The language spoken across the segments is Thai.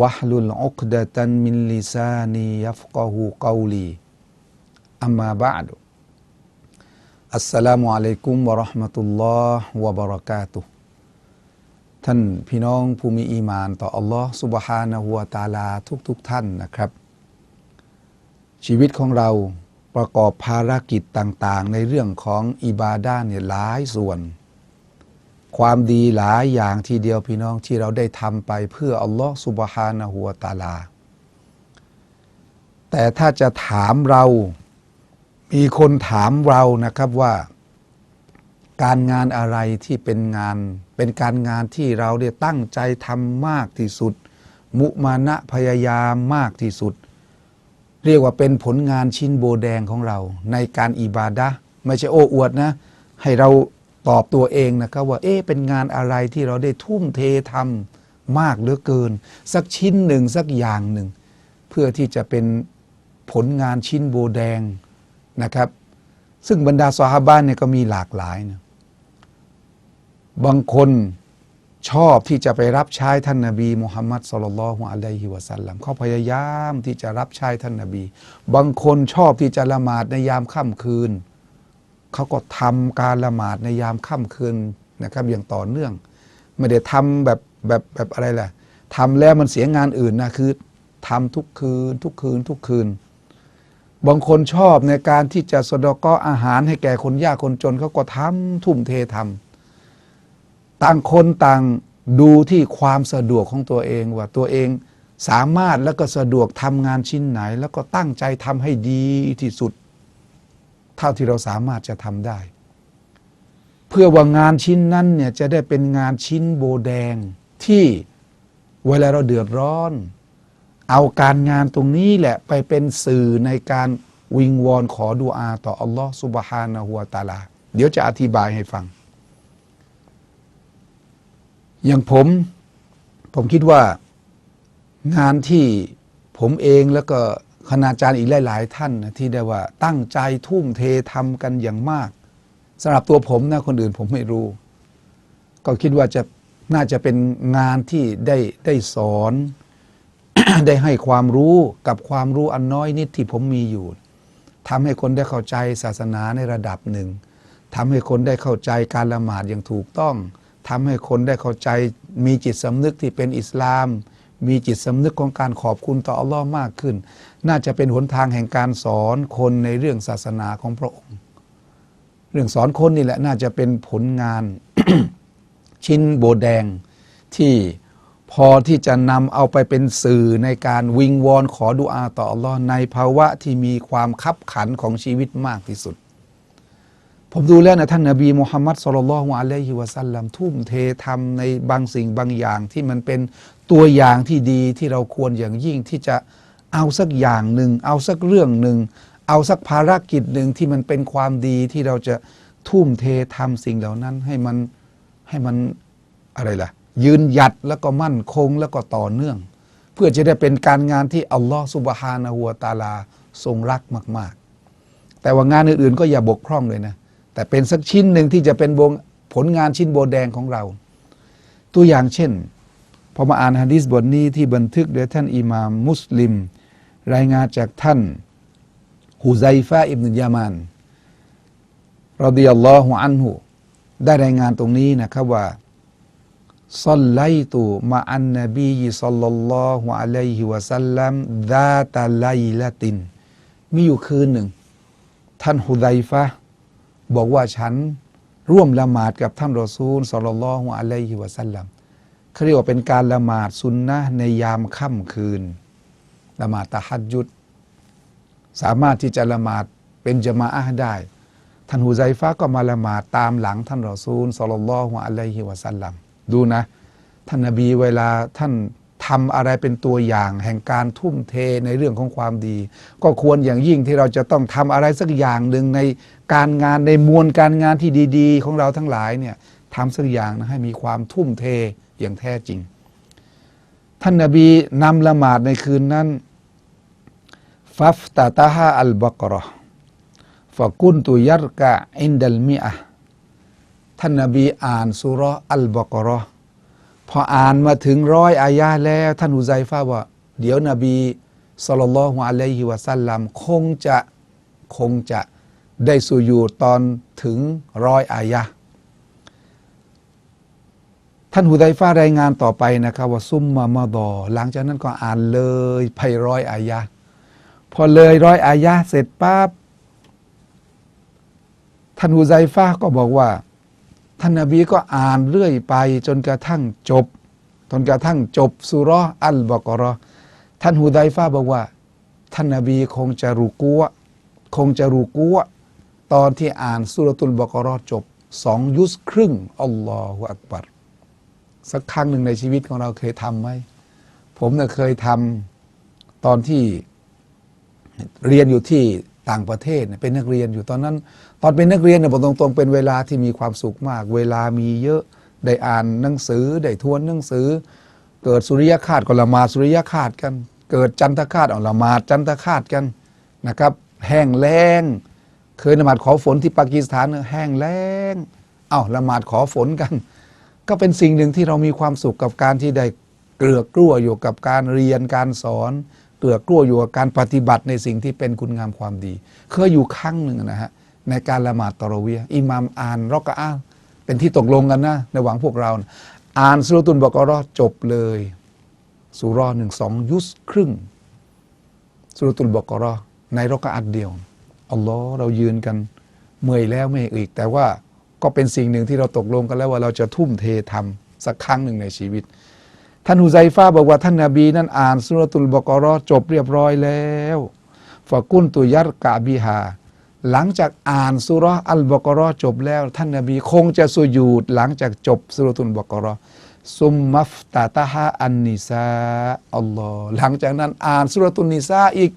วะลุลอุกดะตันมินลิซานียัฟกะฮูกาลีอัมมาบาดุอัสสลามุอะลัยกุมวะราะห์มะตุลลอฮ์วะบะเราะกาตุท่านพี่น้องผู้มีอีมานต่ออัลลอฮ์สุบฮานะฮัวตาลาทุกทท่านนะครับ ชีวิตของเราประกอบภารกิจต่างๆ ในเรื่องของอิบาดาเนี่ยหลายส่วน ความดีหลายอย่างทีเดียวพี่น้องที่เราได้ทำไปเพื่ออัลลอฮ์สุบฮานะฮูวตาลา แต่ถ้าจะถามเรา มีคนถามเรานะครับว่า การงานอะไรที่เป็นงาน เป็นการงานที่เราได้ตั้งใจทำมากที่สุด มุมานะพยายามมากที่สุด เรียกว่าเป็นผลงานชิ้นโบแดงของเรา ในการอิบาดะไม่ใช่โอ้อวดนะ ให้เรา ตอบตัวเองนะครับว่าเอ๊ะเป็นงานอะไรที่เราได้ทุ่มเททำมากเหลือเกิน สักชิ้นหนึ่งสักอย่างหนึ่ง เพื่อที่จะเป็นผลงานชิ้นโบแดงนะครับ ซึ่งบรรดาซอฮาบานเนี่ยก็มีหลากหลายนะบางคนชอบที่จะไปรับใช้ท่านนาบีมุฮัมมัดสุลลัลฮุอะลัยฮิวะสัลลัมเขาพยายามที่จะรับใช้ท่านนาบี บางคนชอบที่จะละหมาดในยามค่ำคืน เขาก็ทำการละหมาดในยามค่ำคืนนะครับ อย่างต่อเนื่อง ไม่ได้ทำแบบแบบแบบอะไรแหละทำแล้วมันเสียงานอื่นนะคือทำทุกคืน ทุกคืน ทุกคืน บางคนชอบในการที่จะสดกก็อาหารให้แก่คนยากคนจนเขาก็ทำทุ่มเททำต่างคนต่างดูที่ความสะดวกของตัวเองว่าตัวเองสามารถแล้วก็สะดวกทำงานชิ้นไหน แล้วก็ตั้งใจทำให้ดีที่สุด เท่าที่เราสามารถจะทำได้ เพื่อว่างานชิ้นนั้นเนี่ยจะได้เป็นงานชิ้นโบแดงที่เวลาเราเดือดร้อน เอาการงานตรงนี้แหละไปเป็นสื่อในการวิงวอนขอดุอาต่ออัลลอฮ์สุบฮานะฮูวะตาลา เดี๋ยวจะอธิบายให้ฟัง อย่างผม ผมคิดว่างานที่ผมเองแล้วก็ คณาจารย์อีกหลาย ๆ ท่านนะที่ได้ว่าตั้งใจทุ่มเททำกันอย่างมากสำหรับตัวผมนะคนอื่นผมไม่รู้ ก็คิดว่าจะน่าจะเป็นงานที่ได้ได้สอน ได้ให้ความรู้กับความรู้อันน้อยนิดที่ผมมีอยู่ทำให้คนได้เข้าใจศาสนาในระดับหนึ่งทำให้คนได้เข้าใจการละหมาดอย่างถูกต้องทำให้คนได้เข้าใจมีจิตสำนึกที่เป็นอิสลาม มีจิตสำนึกของการขอบคุณต่ออัลลอฮ์มากขึ้น น่าจะเป็นหนทางแห่งการสอนคนในเรื่องศาสนาของพระองค์ เรื่องสอนคนนี่แหละน่าจะเป็นผลงานชิ้นโบแดงที่พอที่จะนำเอาไปเป็นสื่อในการวิงวอนขอดุอาต่ออัลลอฮ์ในภาวะที่มีความคับขันของชีวิตมากที่สุด ผมดูแล้วนะท่านนาบีมุฮัมมัดสุลลัลฮุอะลัยฮิวะสัลลัมทุ่มเททำในบางสิ่งบางอย่างที่มันเป็นตัวอย่างที่ดีที่เราควรอย่างยิ่งที่จะเอาสักอย่างหนึ่ง เอาสักเรื่องหนึ่ง เอาสักภารกิจหนึ่งที่มันเป็นความดีที่เราจะทุ่มเททำสิ่งเหล่านั้นให้มันให้มันอะไรล่ะ ยืนหยัดแล้วก็มั่นคงแล้วก็ต่อเนื่อง เพื่อจะได้เป็นการงานที่อัลลอฮฺสุบฮานะฮูวตาลาทรงรักมาก ๆ แต่ว่างานอื่นๆ ก็อย่าบกพร่องเลยนะ แต่เป็นสักชิ้นหนึ่งที่จะเป็นวงผลงานชิ้นโบแดงของเรา ตัวอย่างเช่นพอมาอ่านฮะดิษบทนี้ที่บันทึกโดยท่านอิหม่ามมุสลิม รายงานจากท่านฮุไซฟาอิบนุยามานรดิยัลลอฮุอันฮุได้รายงานตรงนี้นะครับว่าซัลไลตุมาอันนบีซัลลัลลอฮุอะลัยฮิวะสัลลัมดาตะไลละติน มีอยู่คืนหนึ่ง ท่านฮุไดฟะ บอกว่าฉันร่วมละหมาดกับท่านรอซูลสลลลฮุอะลัยฮิวะสัลลัมเขาเรียกว่าเป็นการละหมาดสุนนะในยามค่ำคืน ละหมาดตะฮัดยุดสามารถที่จะละหมาดเป็นจมาอะได้ ท่านฮุไซฟะห์ก็มาละหมาดตามหลังท่านรอซูลสลลลฮุอะลัยฮิวะสัลลัมดูนะ ท่านนบีเวลาท่าน ทำอะไรเป็นตัวอย่างแห่งการทุ่มเทในเรื่องของความดี ก็ควรอย่างยิ่งที่เราจะต้องทำอะไรสักอย่างหนึ่งในการงานในมวลการงานที่ดี ๆ ของเราทั้งหลายเนี่ยทำสักอย่างนะให้มีความทุ่มเทอย่างแท้จริง ท่านนบีนำละหมาดในคืนนั้นฟัฟตาตาฮาอัลบักรอฟะกุนตุยัรกะอินดัลมิอะท่านนบีอ่านสุราอัลบักรอ พออ่านมาถึงร้อยอายะแล้ว ท่านอุไซฟาว่า เดี๋ยวนบีสัลลัลลอฮุอะลัยฮิวะสัลลัมคงจะคงจะได้สุญูตอนถึงร้อยอายะท่านฮุไดฟ้ารายงานต่อไปนะครับว่าซุมมามาดอ หลังจากนั้นก็อ่านเลยไปร้อยอายะพอเลยร้อยอายะเสร็จปั๊บท่านฮุไซฟ้าก็บอกว่า ท่านนบีก็อ่านเรื่อยไปจนกระทั่งจบ จนกระทั่งจบสุราะห์อัลบกรอท่านฮุไดฟ้าบอกว่า ท่านนบีคงจะรูกัวคงจะรูกัวตอนที่อ่านสุรตุลบกรอจบสองยุสครึ่งอัลลอฮฺอักบัรสักครั้งหนึ่งในชีวิตของเราเคยทำไหม ผมเนี่ยเคยทำตอนที่เรียนอยู่ที่ ต่างประเทศเป็นนักเรียนอยู่ตอนนั้น ตอนเป็นนักเรียนเนี่ยบอกตรงๆเป็นเวลาที่มีความสุขมาก เวลามีเยอะได้อ่านหนังสือได้ทวนหนังสือ เกิดสุริยคาตก็ละมาสุริยคาตกัน เกิดจันทคาตเอาละมาจันทคาตกันนะครับ แห้งแล้งเคยละหมาดขอฝนที่ปากีสถานแห้งแล้งเอ้าละหมาดขอฝนกัน ก็เป็นสิ่งหนึ่งที่เรามีความสุขกับการที่ได้เกลือกกลัวอยู่กับการเรียนการสอน เกลือกลัวอยู่กับการปฏิบัติในสิ่งที่เป็นคุณงามความดี เคยอยู่ครั้งหนึ่งนะฮะในการละหมาดตะเรเวียอิหมามอ่านรอกะอาเป็นที่ตกลงกันนะในหวังพวกเรานะอ่านสุรตุนบอกรอจบเลยสุรอหนึ่งสองยุสครึ่งสุรตุลบอกรอในรอกะอัดเดียวอัลลอฮ์เรายืนกันเมื่อยแล้วไม่อีก แต่ว่าก็เป็นสิ่งหนึ่งที่เราตกลงกันแล้วว่าเราจะทุ่มเททำสักครั้งหนึ่งในชีวิต ท่านฮุไซฟ้าบอกว่าท่านนาบีนั้นอ่านสุรตุลบกรอจบเรียบร้อยแล้วฟะกุนตุยัรกะบิฮาหลังจากอ่านสุราะห์อัลบกรอจบแล้ว ท่านนาบีคงจะสุญูดหลังจากจบสุรตุลบกรอซุมมัฟตาตาฮาอันนิซาอัลลอฮ์หลังจากนั้นอ่านสุรตุลนิซาอีก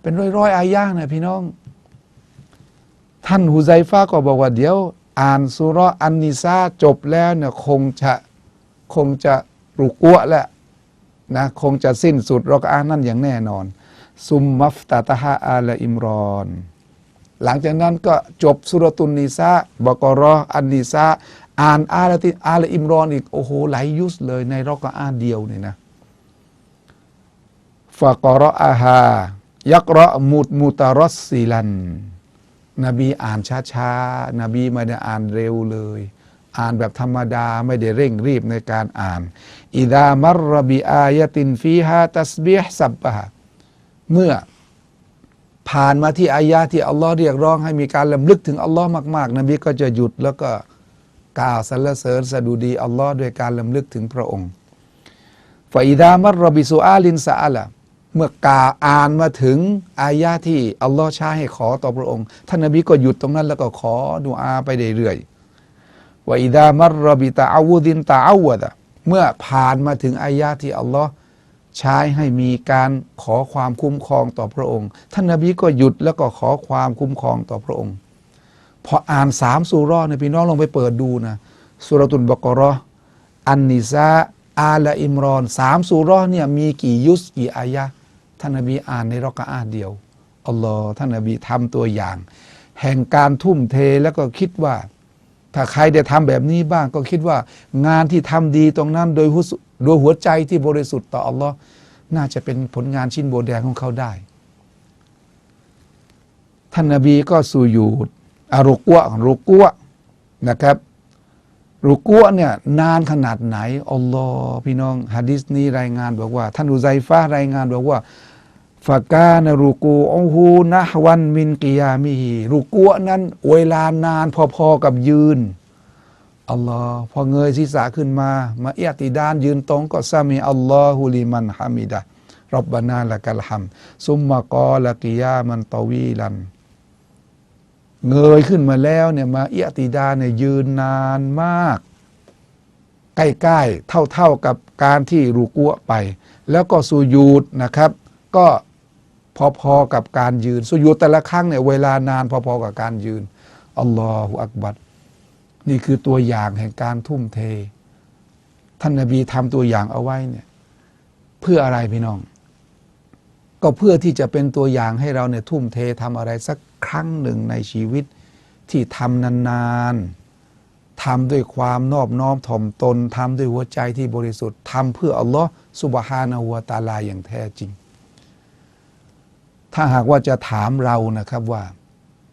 เป็นร้อยๆอายะห์นะพี่น้อง ท่านฮุไซฟ้าก็บอกว่าเดี๋ยว อ่านสุราะห์อันนิซาจบแล้วเนี่ยคงจะคงจะ รุกัวแล้วนะคงจะสิ้นสุดรอกอานั่นอย่างแน่นอน ซุมมัฟตาตาฮาอาลอิมรอน หลังจากนั้นก็จบสุรตุนนิซาบกรออันนิซาอ่านอาลติอาลอิมรอนอีก โอ้โหหลายยุสเลยในรอกอาเดียวเนี่ยนะฟะกรออาฮายักรอมุดมุตารสซิลัน นบีอ่านช้าๆ นบีไม่ได้อ่านเร็วเลย อ่านแบบธรรมดาไม่ได้เร่งรีบในการอ่านอิดามารรบิอายตินฟีฮาตัสบีฮสับบะเมื่อผ่านมาที่อายะที่อัลลอฮ์เรียกร้องให้มีการลำลึกถึงอัลลอฮ์มากๆ นบีก็จะหยุดแล้วก็กล่าวสรรเสริญสดุดีอัลลอฮ์ด้วยการลำลึกถึงพระองค์ฟาอิดามารรบิสุอาลินซาอะละเมื่อกาอ่านมาถึงอายะที่อัลลอฮ์ใช้ให้ขอต่อพระองค์ ท่านนบีก็หยุดตรงนั้นแล้วก็ขอดุอาไปเรื่อยๆ ว่าอิดามารรบิตาอาวุดินตาอาวดะเมื่อผ่านมาถึงอายะที่อัลลอฮ์ใช้ให้มีการขอความคุ้มครองต่อพระองค์ ท่านนบีก็หยุดแล้วก็ขอความคุ้มครองต่อพระองค์ พออ่านสามสุรอเนี่ยพี่น้องลองไปเปิดดูนะสุรตุนบกรออันนิซาอาละอิมรอนสามสุรอเนี่ยมีกี่ยุสกี่อายะท่านนบีอ่านในรอกอาเดียวอัลลอฮ์ท่านนบีทำตัวอย่าง แห่งการทุ่มเทแล้วก็คิดว่า ถ้าใครได้ทำแบบนี้บ้างก็คิดว่างานที่ทำดีตรงนั้นโดยหัวโดยหัวใจที่บริสุทธิ์ต่ออัลลอฮ์น่าจะเป็นผลงานชิ้นโบแดงของเขาได้ ท่านนบีก็สูญูดอารุกัวรุกัวนะครับรุกัวเนี่ยนานขนาดไหนอัลลอฮ์พี่น้องฮะดิษนี้รายงานบอกว่า ท่านอุไซฟะห์รายงานบอกว่า ฟากานรุกูอูฮูนะฮวันมินกิยามีรุกัวนั้น เวลานานพอๆกับยืนอัลลอฮ์พอเงยศีรษะขึ้นมา มาเอียติดานยืนตรงก็ซามีอัลลอฮุลิมันฮามิดะรับบานาละกัลฮัมซุมมะกอละกิยามันตวีลัน เงยขึ้นมาแล้วเนี่ยมาเอียติดานเนี่ยยืนนานมาก ใกล้ๆเท่าๆกับการที่รูกัวไป แล้วก็สุยูดนะครับ ก็ พอๆกับการยืนสุยูดแต่ละครั้งเนี่ยเวลานานพอๆกับการยืนอัลลอฮฺอักบัดนี่คือตัวอย่างแห่งการทุ่มเท ท่านนบีทำตัวอย่างเอาไว้เนี่ยเพื่ออะไรพี่น้อง ก็เพื่อที่จะเป็นตัวอย่างให้เราเนี่ยทุ่มเททำอะไรสักครั้งหนึ่งในชีวิตที่ทำนานๆทำด้วยความนอบน้อมถ่อมตนทำด้วยหัวใจที่บริสุทธิ์ทำเพื่ออัลลอฮ์สุบฮานะฮูวตาลาอย่างแท้จริง ถ้าหากว่าจะถามเรานะครับว่า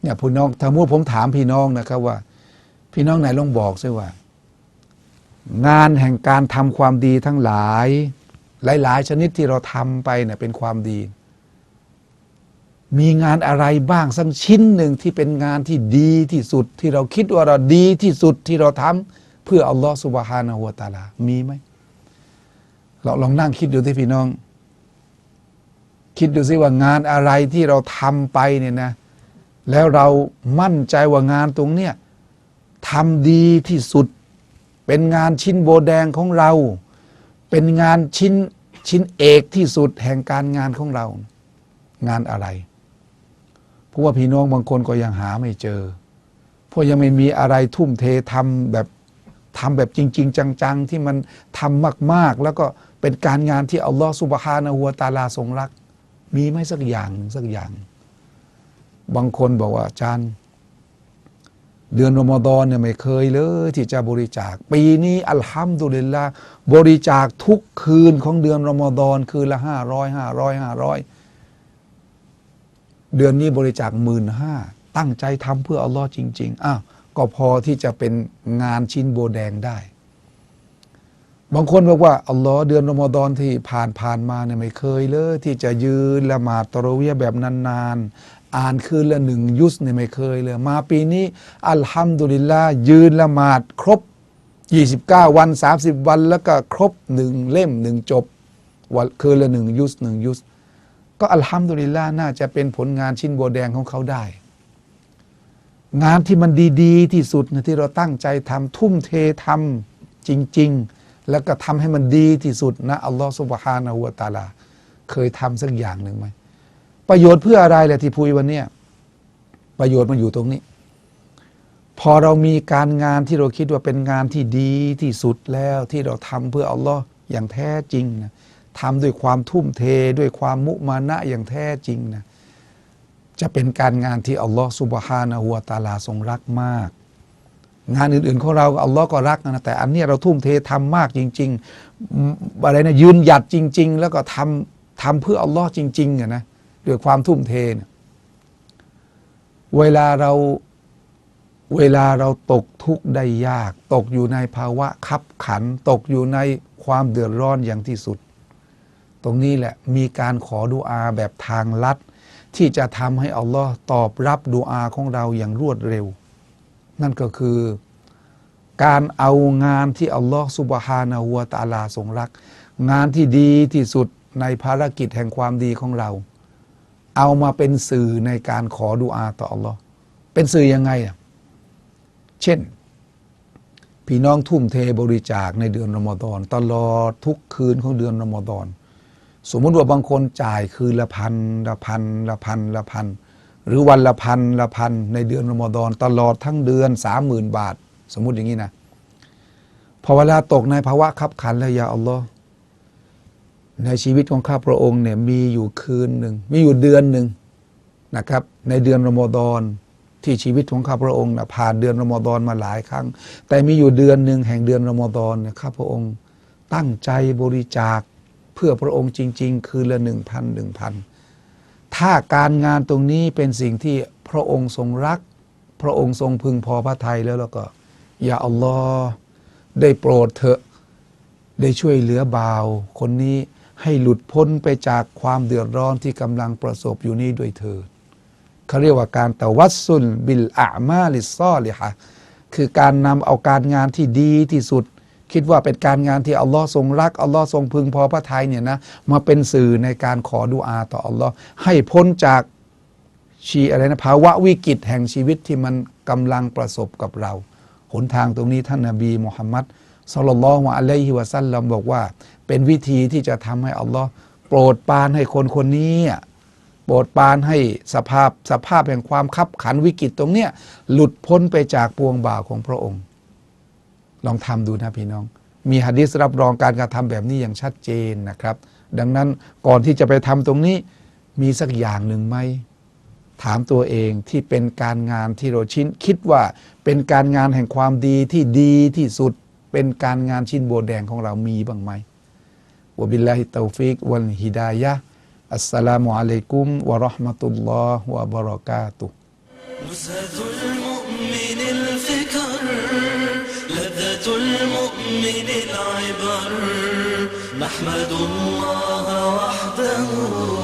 เนี่ยพี่น้องถ้ามูดผมถามพี่น้องนะครับว่า พี่น้องไหนลองบอกซิว่า งานแห่งการทำความดีทั้งหลาย หลาย ๆ ชนิดที่เราทำไปเนี่ยเป็นความดี มีงานอะไรบ้างสักชิ้นหนึ่งที่เป็นงานที่ดีที่สุดที่เราคิดว่าเราดีที่สุดที่เราทำเพื่ออัลลอฮฺสุบฮานะฮูวะตาลา มีไหมเราลองนั่งคิดดูที่พี่น้อง คิดดูสิว่างานอะไรที่เราทำไปเนี่ยนะ แล้วเรามั่นใจว่างานตรงเนี้ยทำดีที่สุด เป็นงานชิ้นโบแดงของเรา เป็นงานชิ้นชิ้นเอกที่สุดแห่งการงานของเรา งานอะไรเพราะว่าพี่น้องบางคนก็ยังหาไม่เจอ เพราะยังไม่มีอะไรทุ่มเททำแบบทำแบบจริง ๆ จัง ๆ ที่มันทำมาก ๆ แล้วก็เป็นการงานที่อัลลอฮฺสุบฮานะฮูวตาลาทรงรัก มีไหมสักอย่างสักอย่าง บางคนบอกว่าอาจารย์เดือนรอมฎอนเนี่ยไม่เคยเลย ที่จะบริจาค ปีนี้อัลฮัมดุลิลละบริจาคทุกคืนของเดือนรอมฎอนคืนละห้าร้อยห้าร้อยห้าร้อยเดือนนี้บริจาคหมื่นห้าตั้งใจทำเพื่ออัลลอฮ์จริง ๆ อ้าวก็พอที่จะเป็นงานชิ้นโบแดงได้ บางคนบอกว่าอัลลอฮ์เดือนรอมฎอนที่ผ่านผ่านมาเนี่ยไม่เคยเลย ที่จะยืนละหมาดตะระเวียแบบนานๆ อ่านคืนละหนึ่งยุสเนี่ยไม่เคยเลย มาปีนี้อัลฮัมดุลิลละยืนละหมาดครบ 29 วัน 30 วัน แล้วก็ครบหนึ่งเล่มหนึ่งจบวันคืนละหนึ่งยุสหนึ่งยุสก็อัลฮัมดุลิลละน่าจะเป็นผลงานชิ้นโบแดงของเขาได้ งานที่มันดี ๆ ที่สุดนะที่เราตั้งใจทำทุ่มเททำจริง ๆ แล้วก็ทำให้มันดีที่สุดนะอัลลอฮฺสุบฮานะฮูวตาลา เคยทำสักอย่างหนึ่งไหมประโยชน์เพื่ออะไรแหละที่พูดวันเนี้ยประโยชน์มันอยู่ตรงนี้ พอเรามีการงานที่เราคิดว่าเป็นงานที่ดีที่สุดแล้วที่เราทำเพื่ออัลลอฮ์อย่างแท้จริงนะทำด้วยความทุ่มเทด้วยความมุมานะอย่างแท้จริงนะจะเป็นการงานที่อัลลอฮ์สุบฮานะฮูวตาลาทรงรักมาก งานอื่นๆของเราอัลลอฮ์ก็รักนะแต่อันนี้เราทุ่มเททำมากจริง ๆ อะไรนะยืนหยัดจริง ๆ แล้วก็ทำทำเพื่ออัลลอฮ์จริงๆอะนะด้วยความทุ่มเทเนี่ยเวลาเราเวลาเราตกทุกข์ได้ยาก ตกอยู่ในภาวะคับขัน ตกอยู่ในความเดือดร้อนอย่างที่สุด ตรงนี้แหละมีการขอดุอาแบบทางลัด ที่จะทำให้อัลลอฮ์ตอบรับดุอาของเราอย่างรวดเร็ว นั่นก็คือการเอางานที่อัลลอฮ์สุบฮานะฮูวะตาลาทรงรัก งานที่ดีที่สุดในภารกิจแห่งความดีของเรา เอามาเป็นสื่อในการขอดุอาต่ออัลลอฮ์เป็นสื่อยังไงอะเช่น พี่น้องทุ่มเทบริจาคในเดือนรอมฎอนตลอดทุกคืนของเดือนรอมฎอนสมมุติว่าบางคนจ่ายคืนละพันละพันละพันละพัน หรือวันละพันละพันในเดือนรอมฎอนตลอดทั้งเดือนสามหมื่นบาท สมมุติอย่างนี้นะ พอเวลาตกในภาวะขับขันแล้วยาอัลลอฮ์ในชีวิตของข้าพระองค์เนี่ยมีอยู่คืนหนึ่งมีอยู่เดือนหนึ่งนะครับ ในเดือนรอมฎอนที่ชีวิตของข้าพระองค์นะผ่านเดือนรอมฎอนมาหลายครั้ง แต่มีอยู่เดือนหนึ่งแห่งเดือนรอมฎอนเนี่ยข้าพระองค์ตั้งใจบริจาคเพื่อพระองค์จริง ๆ คืนละหนึ่งพันหนึ่งพัน ถ้าการงานตรงนี้เป็นสิ่งที่พระองค์ทรงรัก พระองค์ทรงพึงพอพระทัยแล้วแล้วก็ อย่าอัลลอฮ์ได้โปรดเถอะได้ช่วยเหลือบ่าว คนนี้ให้หลุดพ้นไปจากความเดือดร้อนที่กำลังประสบอยู่นี้ด้วยเถิดเขาเรียกว่าการตะวัสสุลบิลอามาลิซอลิฮะคือการนำเอาการงานที่ดีที่สุด คิดว่าเป็นการงานที่อัลลอฮ์ทรงรักอัลลอฮ์ทรงพึงพอพระทัยเนี่ยนะมาเป็นสื่อในการขอดุอาต่ออัลลอฮ์ให้พ้นจากชีอะไรนะภาวะวิกฤตแห่งชีวิตที่มันกำลังประสบกับเรา หนทางตรงนี้ท่านนาบีมุฮัมมัดสุลลัลลอฮุอะลัยฮิวะซัลลัมบอกว่า เป็นวิธีที่จะทำให้อัลลอฮ์โปรดปานให้คนคนนี้โปรดปานให้สภาพสภาพแห่งความคับขันวิกฤตตรงเนี้ยหลุดพ้นไปจากปวงบ่าวของพระองค์ ลองทำดูนะพี่น้อง มีหะดีษรับรองการกระทำแบบนี้อย่างชัดเจนนะครับ ดังนั้นก่อนที่จะไปทำตรงนี้มีสักอย่างหนึ่งไหมถามตัวเองที่เป็นการงานที่เราชินคิดว่าเป็นการงานแห่งความดีที่ดีที่สุด เป็นการงานชิ้นโบแดงของเรามีบ้างไหมวบิลลาฮิตตาฟิกวัลฮิดายะอัสสลามุอะลัยกุมวะราะห์มะตุลลอฮ์วะบะเราะกาตุฮ์ العبر نحمد الله وحده.